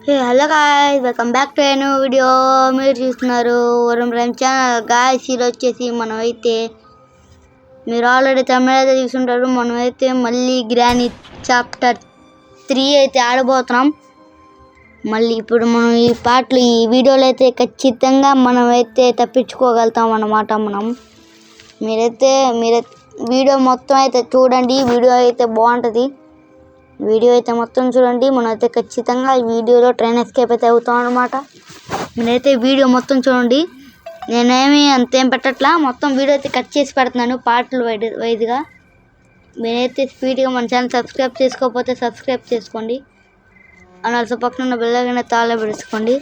Hello guys welcome back to new video మీరు చూస్తున్నారు వరం ప్రైమ్ ఛానల్ గాయస్ ఈరోజు వచ్చేసి మనమైతే మీరు ఆల్రెడీ తమిళ అయితే చూసుంటారు మనం అయితే మళ్ళీ గ్రానీ చాప్టర్ త్రీ అయితే ఆడబోతున్నాం. మళ్ళీ ఇప్పుడు మనం ఈ పాటలు ఈ వీడియోలో అయితే ఖచ్చితంగా మనమైతే తప్పించుకోగలుగుతాం అన్నమాట మనం. మీరైతే మీరైతే వీడియో మొత్తం అయితే చూడండి. వీడియో అయితే బాగుంటుంది. వీడియో అయితే మొత్తం చూడండి. మనం అయితే ఖచ్చితంగా ఈ వీడియోలో ట్రైన్ ఎస్కేప్ అయితే అవుతాం అనమాట నేనైతే వీడియో మొత్తం చూడండి. నేనేమి అంతేం పెట్టట్లా. మొత్తం వీడియో అయితే కట్ చేసి పెడుతున్నాను పాటలు వైడ్ వైద్గా మీరైతే స్పీడ్గా మన ఛానల్ సబ్స్క్రైబ్ చేసుకోకపోతే సబ్స్క్రైబ్ చేసుకోండి. అలాగే పక్కన ఉన్న బెల్లగానే తాళ పెడుచుకోండి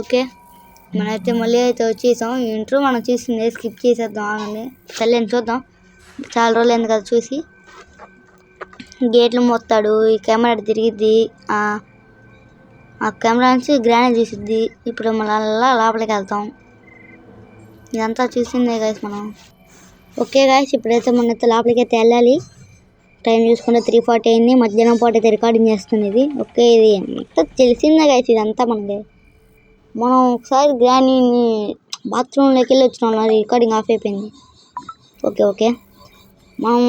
ఓకే? మనైతే మళ్ళీ అయితే వచ్చేసాం. ఇంట్లో మనం చూసింది స్కిప్ చేసేద్దాం అని చల్లని చూద్దాం. చాలా రోజులు అయింది కదా చూసి. గేట్లు మోస్తాడు ఈ కెమెరా తిరిగిద్ది ఆ కెమెరా నుంచి గ్రానేజ్ తీసిద్ది. ఇప్పుడు మళ్ళా లోపలికి వెళ్తాం. ఇదంతా చూసిందే గాయస్ మనం. ఓకే గాయస్ ఇప్పుడైతే మనైతే లోపలికైతే వెళ్ళాలి. టైం చూసుకుంటే త్రీ ఫార్టీ అయింది. మధ్యాహ్నం పాటు అయితే రికార్డింగ్ చేస్తుంది ఓకే ఇది అంతా తెలిసిందే గాయస్ ఇదంతా మనకి. మనం ఒకసారి గ్రానీని బాత్రూంలోకి వెళ్ళి వచ్చినాం. రికార్డింగ్ ఆఫ్ అయిపోయింది. ఓకే ఓకే మనం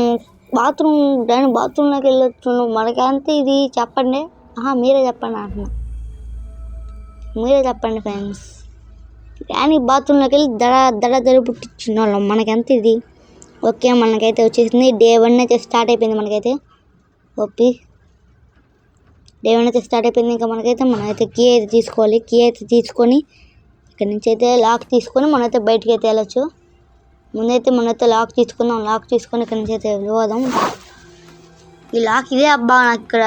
బాత్రూమ్ దాని బాత్రూంలోకి వెళ్ళొచ్చు మనకంతా ఇది? చెప్పండి. ఆహా మీరే చెప్పండి అంటున్నా. మీరే చెప్పండి ఫ్రెండ్స్. కానీ బాత్రూంలోకి వెళ్ళి దడ దడ దడ పుట్టించిన వాళ్ళం మనకెంత ఇది? ఓకే మనకైతే వచ్చేసింది. డే వన్ అయితే స్టార్ట్ అయిపోయింది మనకైతే. ఓపి. డే వన్ అయితే స్టార్ట్ అయిపోయింది. ఇంకా మనకైతే మనమైతే కీ అయితే తీసుకోవాలి. కీ అయితే తీసుకొని ఇక్కడ నుంచి అయితే లాక్ తీసుకొని మనమైతే బయటకి అయితే వెళ్ళచ్చు. ముందైతే మనైతే లాక్ తీసుకుందాం. లాక్ తీసుకొని ఇక్కడ నుంచి అయితే పోదాం ఈ లాక్ ఇదే అబ్బా నాకు ఇక్కడ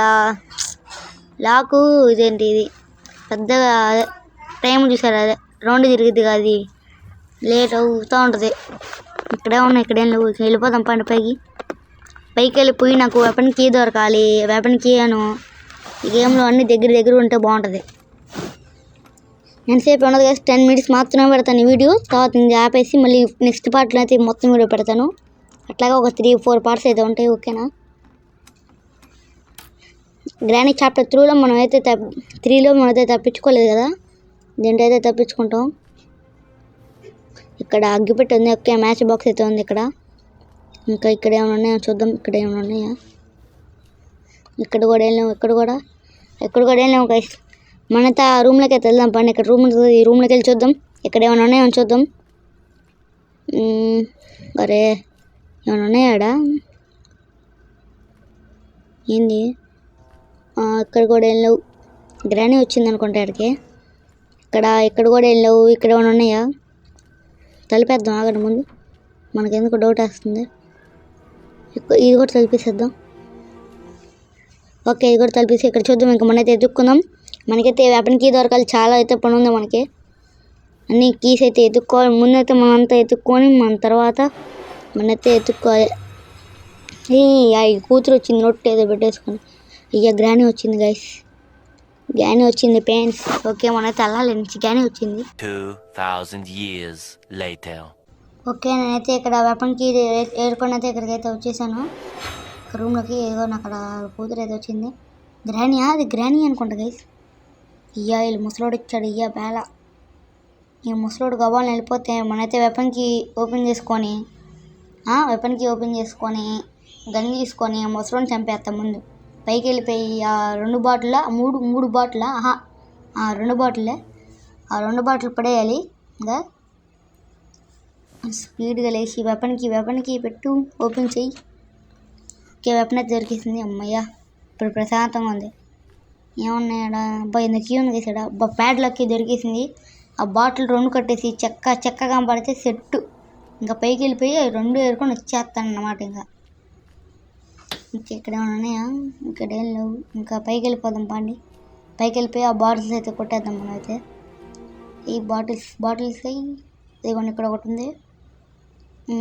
లాకు ఇదేంటి ఇది? పెద్దగా అదే టైం చూసారు? అదే రౌండ్ తిరిగిద్ది కదా అది. లేట్ అవుతూ ఉంటుంది. ఇక్కడే ఉన్నాయి ఇక్కడేం లేవు వెళ్ళిపోదాం పండు పైకి. పైకి వెళ్ళిపోయి నాకు వెపన్ కీ దొరకాలి. వెపన్ కీ అను. ఈ గేమ్లో అన్ని దగ్గర దగ్గర ఉంటే బాగుంటుంది. ఎంతసేపు ఉండదు కదా టెన్ మినిట్స్ మాత్రమే పెడతాను ఈ వీడియో తర్వాత నేను ఆపేసి మళ్ళీ నెక్స్ట్ పార్ట్లో అయితే మొత్తం వీడియో పెడతాను. అట్లాగే ఒక త్రీ ఫోర్ పార్ట్స్ అయితే ఉంటాయి ఓకేనా గ్రానిక్ చాప్టర్ త్రూలో మనం అయితే తప్ప త్రీలో మనం అయితే తప్పించుకోలేదు కదా? దీంట్లో అయితే తప్పించుకుంటాం. ఇక్కడ అగ్గిపెట్టి ఉంది ఓకే మ్యాచ్ బాక్స్ అయితే ఉంది ఇక్కడ. ఇంకా ఇక్కడ ఏమైనా ఉన్నాయో? చూద్దాం ఇక్కడ ఏమైనా ఉన్నాయా? ఇక్కడ కూడా వెళ్ళాము ఇక్కడ కూడా ఎక్కడ కూడా వెళ్ళాము గైస్ మనతో ఆ రూమ్లోకి అయితే వెళ్దాం. పండి ఇక్కడ రూమ్ ఉంటుంది. ఈ రూమ్లోకి వెళ్ళి చూద్దాం. ఇక్కడ ఏమైనా ఉన్నాయో చూద్దాం. అరే ఏమైనా ఉన్నాయాడా? ఏంది? ఇక్కడ కూడా ఏం లేవు. గ్రానీ వచ్చింది అనుకుంటా ఇక్కడికి. ఇక్కడ ఇక్కడ కూడా ఏం లేవు. ఇక్కడ ఏమైనా ఉన్నాయా? తలిపేద్దాం ఆగండి ముందు. మనకెందుకు డౌట్ వస్తుంది. ఇది కూడా తలిపేసేద్దాం. ఓకే ఇది కూడా తలిపేసి ఇక్కడ చూద్దాం. ఇంకా మనైతే ఎదుక్కుందాం మనకైతే వెపన్ కీ దొరకాలి. చాలా అయితే పని ఉంది మనకి. అన్ని కీస్ అయితే ఎత్తుక్కోవాలి. ముందైతే మనం అంతా ఎత్తుక్కొని మన తర్వాత మనైతే ఎత్తుక్కోవాలి. ఈ కూతురు వచ్చింది. నొట్టు ఏదో పెట్టేసుకొని ఇక గ్రానీ వచ్చింది గైస్ గ్రానీ వచ్చింది పెయిన్స్ ఓకే మనైతే వెళ్ళాలి నుంచి గ్రానీ వచ్చింది. 2,000 years later. ఓకే నేనైతే ఇక్కడ వెపన్కి ఏడుకొని అయితే ఇక్కడికి అయితే వచ్చేసాను. రూమ్లోకి ఏదో అక్కడ కూతురు అయితే వచ్చింది. గ్రానీయా అది గ్రానీ అనుకుంటా గైస్ ఇయ్యా వీళ్ళు ముసలోడు ఇచ్చాడు ఇయ్యా బేల. ఈ ముసలోడు గబాలను వెళ్ళిపోతే మనైతే వెపన్కి ఓపెన్ చేసుకొని వెపన్కి ఓపెన్ చేసుకొని గన్ తీసుకొని ముసలోని చంపేస్తాం ముందు. పైకి వెళ్ళిపోయి ఆ రెండు బాటిల్ మూడు మూడు బాటిల్ ఆహా ఆ రెండు బాటిలే ఆ రెండు బాటిల్ పడేయాలి. ఇంకా స్పీడ్గా లేచి వెపన్కి వెపన్కి పెట్టు ఓపెన్ చెయ్యి. ఓకే వెపన్ అయితే దొరికేసింది. అమ్మయ్య ఇప్పుడు ప్రశాంతంగా ఉంది. ఏమన్నాయడా? అబ్బా ఇంత క్యూ ఉంది కదా అబ్బా ప్యాడ్లకి దొరికేసింది. ఆ బాటిల్ రెండు కట్టేసి చెక్క చెక్కగా పడితే సెట్టు. ఇంకా పైకి వెళ్ళిపోయి రెండు ఏరుకొని వచ్చేస్తాను అన్నమాట ఇంకా. ఇంకా ఇక్కడ ఏమైనా ఉన్నాయా? ఇక్కడ ఏం లేవు. ఇంకా పైకి వెళ్ళిపోదాం పండి. పైకి వెళ్ళిపోయి ఆ బాటిల్స్ అయితే కొట్టేద్దాం మనం అయితే. ఈ బాటిల్స్ బాటిల్స్ ఇదిగోండి ఇక్కడ ఒకటి ఉంది. మ్మ్,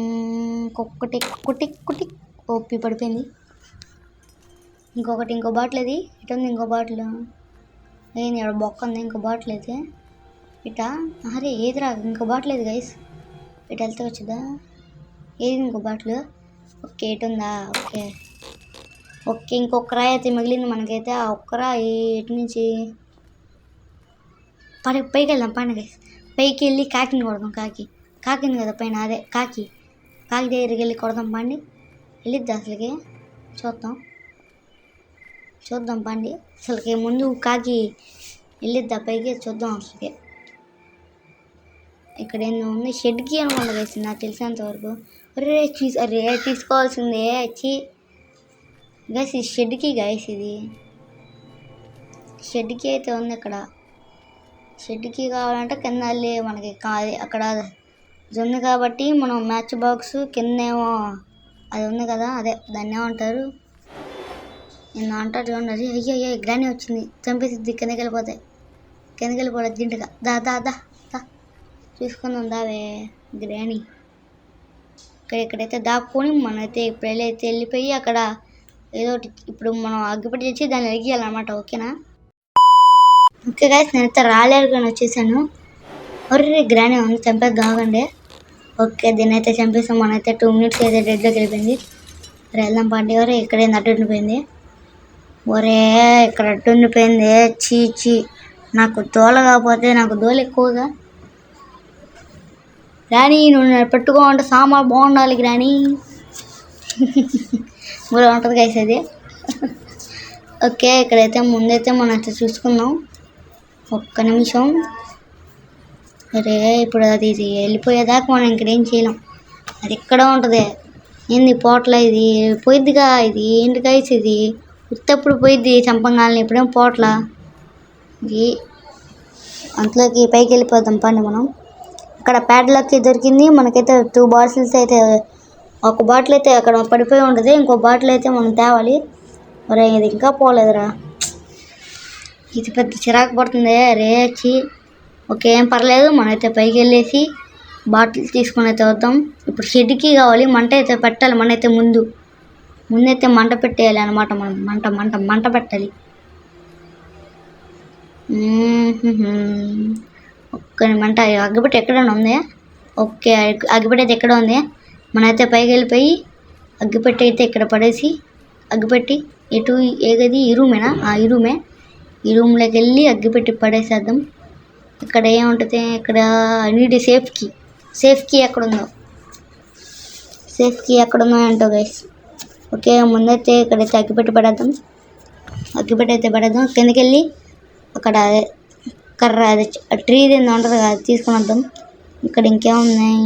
ఇంకొకటి కుటి కుట్టి ఓపి పడిపోయింది. ఇంకొకటి ఇంకో బాటిల్ అది ఇటు ఉంది ఇంకో బాటిల్ ఏంది ఇక్కడ బొక్క ఉంది? ఇంకో బాటిల్ అయితే. ఇట? అరే ఏది రా ఇంకో బాటిల్ ఏది గైస్ ఇటు వెళ్తే వచ్చిందా? ఏది ఇంకో బాటిల్ ఓకే ఇటు ఉందా? ఓకే. ఓకే ఇంకొక రాయి అయితే మిగిలింది మనకైతే. ఆ ఒక్క రాయి ఇటు నుంచి? పై పైకి వెళ్దాం పైన గైస్ పైకి వెళ్ళి కాకిని కొడదాం కాకి. కాకింది కదా పైన అదే కాకి. కాకి దగ్గరికి వెళ్ళి కొడదాం పండి వెళ్ళిద్ది అసలుకి? చూద్దాం. చూద్దాం పండి. అసలుకి ముందు కాకి వెళ్ళిద్దా? పైకి చూద్దాం అసలుకి. ఇక్కడ ఏందో ఉంది. షెడ్కి అనుకుంటా వేసి నాకు తెలిసినంత వరకు. అరే తీసు అరే తీసుకోవాల్సిందే. వచ్చి గైస్ ఈ షెడ్కి గైస్ ఇది. షెడ్కి అయితే ఉంది ఇక్కడ. షెడ్కి కావాలంటే కింద వెళ్ళి మనకి కా అక్కడ ఇది ఉంది కాబట్టి మనం మ్యాచ్ బాక్స్ కిందేమో అది ఉంది కదా అదే దాన్ని ఏమంటారు నేను అంటారు చూడండి అది అయ్యో అయ్యో గ్రాని వచ్చింది. చంపేసిద్ది కిందకి వెళ్ళిపోతాయి. కిందకి వెళ్ళిపోతుంది దింటగా దా దా దా దా. చూసుకుందాం దావే గ్రాని. ఇక్కడ ఇక్కడైతే దాక్కొని మనమైతే ఇప్పుడు వెళ్ళైతే వెళ్ళిపోయి అక్కడ ఏదో ఒకటి ఇప్పుడు మనం అగ్గిపెట్టి తెచ్చి దాన్ని అడిగేయాలన్నమాట ఓకేనా? ఓకే గాయస్ నేనైతే రాలేరు కానీ వచ్చేసాను. ఒర్రే గ్రాని ఉంది చంపేది కాకండి ఓకే దీన్ని అయితే చంపేసాం. మనైతే టూ మినిట్స్ అయితే డెడ్లోకి వెళ్ళిపోయింది. మరి వెళ్దాం పండి. ఎవరు ఇక్కడ ఏంది అడ్డు ఉండిపోయింది. ఒరే ఇక్కడ అడ్డు ఉండిపోయింది చీ చీ. నాకు దోల కాకపోతే నాకు దోలు ఎక్కువగా. రాణి నువ్వు పెట్టుకో పెట్టుకోమంటే సామాన్ బాగుండాలి రాణి. మూల ఉంటుంది గైస్ అది. ఓకే ఇక్కడైతే ముందైతే మనం అయితే చూసుకుందాం. ఒక్క నిమిషం. అరే ఇప్పుడు అది ఇది వెళ్ళిపోయేదాకా మనం ఇంకేం చేయలేం. అది ఎక్కడ ఉంటుంది? ఏంది పోట్ల ఇది? పోయిద్దిగా ఇది? ఏంటి గైస్ ఇది? ఉత్తప్పుడు పోయిద్ది చంపంగాలని ఇప్పుడేం పోట్ల ఇది అంతలోకి పైకి వెళ్ళిపోదాం పండి మనం. అక్కడ ప్యాడ్లకి దొరికింది. మనకైతే టూ బాటిల్స్ అయితే ఒక బాటిల్ అయితే అక్కడ పడిపోయి ఉంటుంది. ఇంకో బాటిల్ అయితే మనం తేవాలి. ఒరే ఇది ఇంకా పోలేదురా. ఇది పెద్ద చిరాకు పడుతుంది. రేచి ఓకే ఏం పర్లేదు. మనమైతే పైకి వెళ్ళేసి బాటిల్ తీసుకొని అయితే వద్దాం. ఇప్పుడు షెడ్కి కావాలి. మంట అయితే పెట్టాలి. మనైతే ముందు. ముందైతే మంట పెట్టేయాలి అనమాట మనం. మంట మంట మంట పెట్టాలి. ఒక్క మంట అగ్గిపెట్టి ఎక్కడైనా ఉంది? ఓకే అగ్గిపెట్టి అయితే ఎక్కడ ఉంది? మనైతే పైకి వెళ్ళిపోయి అగ్గిపెట్టి అయితే ఇక్కడ పడేసి అగ్గిపెట్టి ఎటు ఏ గది? ఈ రూమేనా ఆ ఈ రూమే. ఈ రూమ్లోకి వెళ్ళి అగ్గిపెట్టి పడేసేద్దాం. ఇక్కడ ఏముంటుంది? ఇక్కడ నీటి సేఫ్కి సేఫ్కి ఎక్కడుందో సేఫ్కి ఎక్కడ ఉందో సేఫ్ ఎక్కడ ఉందో గైస్ ఓకే ముందైతే ఇక్కడైతే అగ్గిపెట్టి పడేద్దాం. అగ్గిపెట్టి అయితే పడేద్దాం. కిందకి వెళ్ళి అక్కడ కర్ర అది ట్రీ ఏందో ఉంటుంది కదా తీసుకుని తీసుకొని వద్దాం. ఇక్కడ ఇంకేమున్నాయి?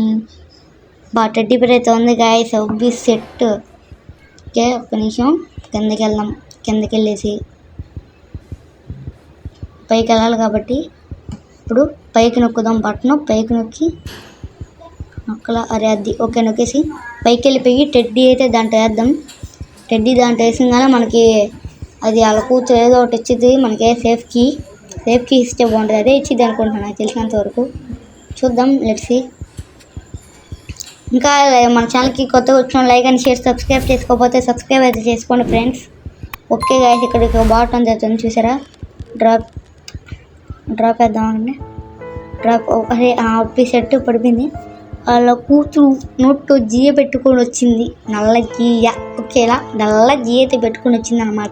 బా టెడ్డీ బేర్ అయితే ఉంది గాయస్ ఒబ్బి సెట్. ఓకే ఒక్క నిమిషం. కిందకి వెళ్దాం కిందకి వెళ్ళేసి పైకి వెళ్ళాలి కాబట్టి. ఇప్పుడు పైకి నొక్కుదాం బటన్ పైకి నొక్కి. నొక్కల అరే అది ఓకే నొక్కేసి. పైకి వెళ్ళిపోయి టెడ్డీ అయితే దాంట్లో వేద్దాం. టెడ్డీ దాంట్లో వేసింగానే మనకి అది అలా కూర్చో ఏదో ఒకటి ఇచ్చింది. మనకి సేఫ్కి సేఫ్కి ఇస్తే బాగుంటుంది. అదే ఇచ్చింది అనుకుంటున్నాను నాకు తెలిసినంత వరకు. చూద్దాం లెట్సి ఇంకా మన ఛానల్కి కొత్తగా వచ్చిన లైక్ అండ్ షేర్ సబ్స్క్రైబ్ చేసుకోకపోతే సబ్స్క్రైబ్ అయితే చేసుకోండి ఫ్రెండ్స్. ఓకే గాయస్ ఇక్కడ ఒక బాటం జరుగుతుంది చూసారా? డ్రాప్ డ్రాప్ వేద్దామండి డ్రాప్ అదే ఆ సెట్ పడిపోయింది. వాళ్ళ కూతురు నోట్లో జీయ పెట్టుకొని వచ్చింది. నల్ల జీయ. ఓకేలా నల్ల జియ అయితే పెట్టుకొని వచ్చింది అనమాట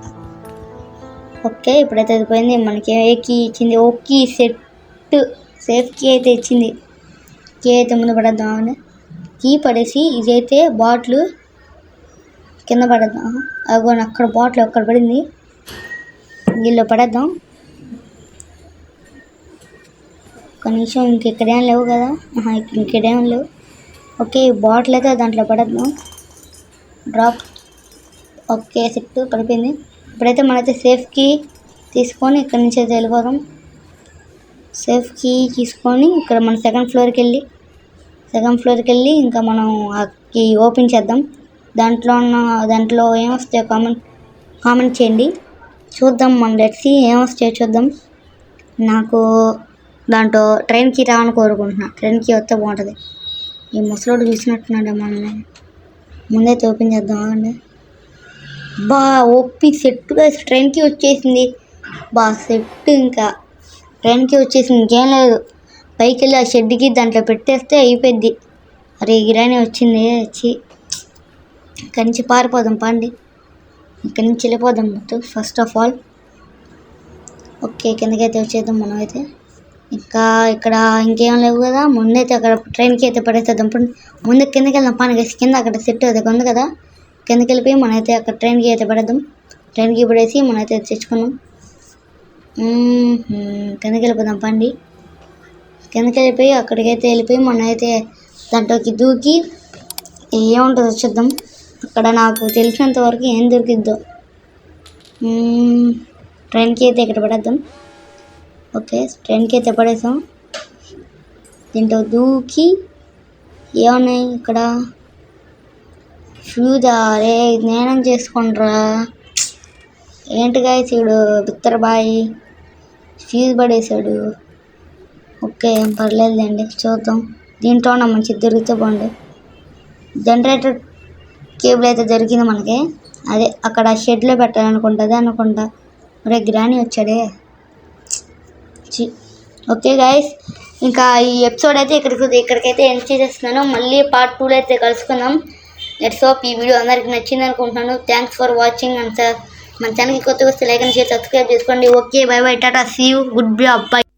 ఓకే ఇప్పుడైతే అది పోయింది మనకి ఏ కీ ఇచ్చింది? ఓ సెట్. సేఫ్ కీ అయితే ఇచ్చింది. కీ అయితే ముందు పడద్దామని కీ పడేసి ఇదైతే బాటిల్ కింద పడద్దాం. అగో అక్కడ బాటిల్ అక్కడ పడింది? వీళ్ళు పడేద్దాం. ఒక నిమిషం ఇంకెక్కడేం లేవు కదా? ఆహా, ఇంకెక్కడేం లేవు. ఓకే బాటిల్ అయితే దాంట్లో పడద్దు. డ్రాప్. ఓకే సెట్ పడిపోయింది. ఇప్పుడైతే మనైతే సేఫ్కి తీసుకొని ఇక్కడ నుంచి అయితే వెళ్ళిపోదాం. సేఫ్కి తీసుకొని ఇక్కడ మన సెకండ్ ఫ్లోర్కి వెళ్ళి సెకండ్ ఫ్లోర్కి వెళ్ళి ఇంకా మనం ఈ ఓపెన్ చేద్దాం. దాంట్లో ఉన్న దాంట్లో ఏమొస్తాయో కామెంట్ కామెంట్ చేయండి. చూద్దాం మన లెట్సి ఏమొస్తాయో చూద్దాం. నాకు దాంట్లో ట్రైన్కి రావాలని కోరుకుంటున్నాను ట్రైన్కి వస్తే బాగుంటుంది. ఈ ముసలోడు చూసినట్టున్నాడే మనల్ని. ముందైతే ఓపెన్ చేద్దాం ఆగండి. బా ఒప్పి సెట్గా ట్రైన్కి వచ్చేసింది. బా సెట్ ఇంకా. ట్రైన్కి వచ్చేసింది. ఇంకేం లేదు. పైకి వెళ్ళి ఆ షెడ్కి దాంట్లో పెట్టేస్తే అయిపోద్ది అరే గిరాని వచ్చింది. వచ్చి ఇక్కడి నుంచి పారిపోదాం పండి. ఇక్కడి నుంచి వెళ్ళిపోదాం మొత్తం ఫస్ట్ ఆఫ్ ఆల్ ఓకే కిందకైతే వచ్చేద్దాం మనం అయితే ఇంకా ఇక్కడ ఇంకేం లేవు కదా. ముందైతే అక్కడ ట్రైన్కి అయితే పడేసేద్దాం. ఇప్పుడు ముందు కిందకి వెళ్దాం. పని కలిసి కింద అక్కడ సెట్ అది ఉంది కదా. కిందకి వెళ్ళిపోయి మనమైతే అక్కడ ట్రైన్కి అయితే పడేద్దాం. ట్రైన్కి పడేసి మనమైతే తెచ్చుకున్నాం కిందకి వెళ్ళిపోదాం పండి. కిందకి వెళ్ళిపోయి అక్కడికైతే వెళ్ళిపోయి మనమైతే దాంట్లోకి దూకి ఏముంటుందో చూద్దాం. అక్కడ నాకు తెలిసినంత వరకు ఏం దొరికిద్దో. ట్రైన్కి అయితే ఇక్కడ పడేద్దాం. ఓకే ట్రైన్కి అయితే పడేసాం. దీంట్లో దూకి ఏమున్నాయి ఇక్కడ? ఫ్యూజా రే నేనం చేసుకుంట్రా. ఏంటి గాయస్ ఈడు బిత్తరబాయి ఫ్యూజ్ పడేసాడు. ఓకే ఏం పర్లేదులేండి చూద్దాం. దీంట్లో ఉన్న మంచి దొరికితే బాగుండు. జనరేటర్ కేబుల్ అయితే దొరికింది మనకి. అదే అక్కడ షెడ్లో పెట్టాలనుకుంటుంది అనుకుంటా. రే గ్రాని వచ్చాడే. ఓకే గైస్ ఇంకా ఈ ఎపిసోడ్ అయితే ఇక్కడికి ఇక్కడికైతే ఎండ్ చేసేస్తున్నాను. మళ్ళీ పార్ట్ టూలో అయితే కలుసుకుందాం. లెట్స్ హోప్ ఈ వీడియో అందరికి నచ్చింది అనుకుంటున్నాను. Thanks for watching and sir మన ఛానల్కి కొత్తగా వస్తే లైక్ అండ్ షేర్ సబ్స్క్రైబ్ చేసుకోండి. Okay bye bye tata see you good bye అబ్బాయి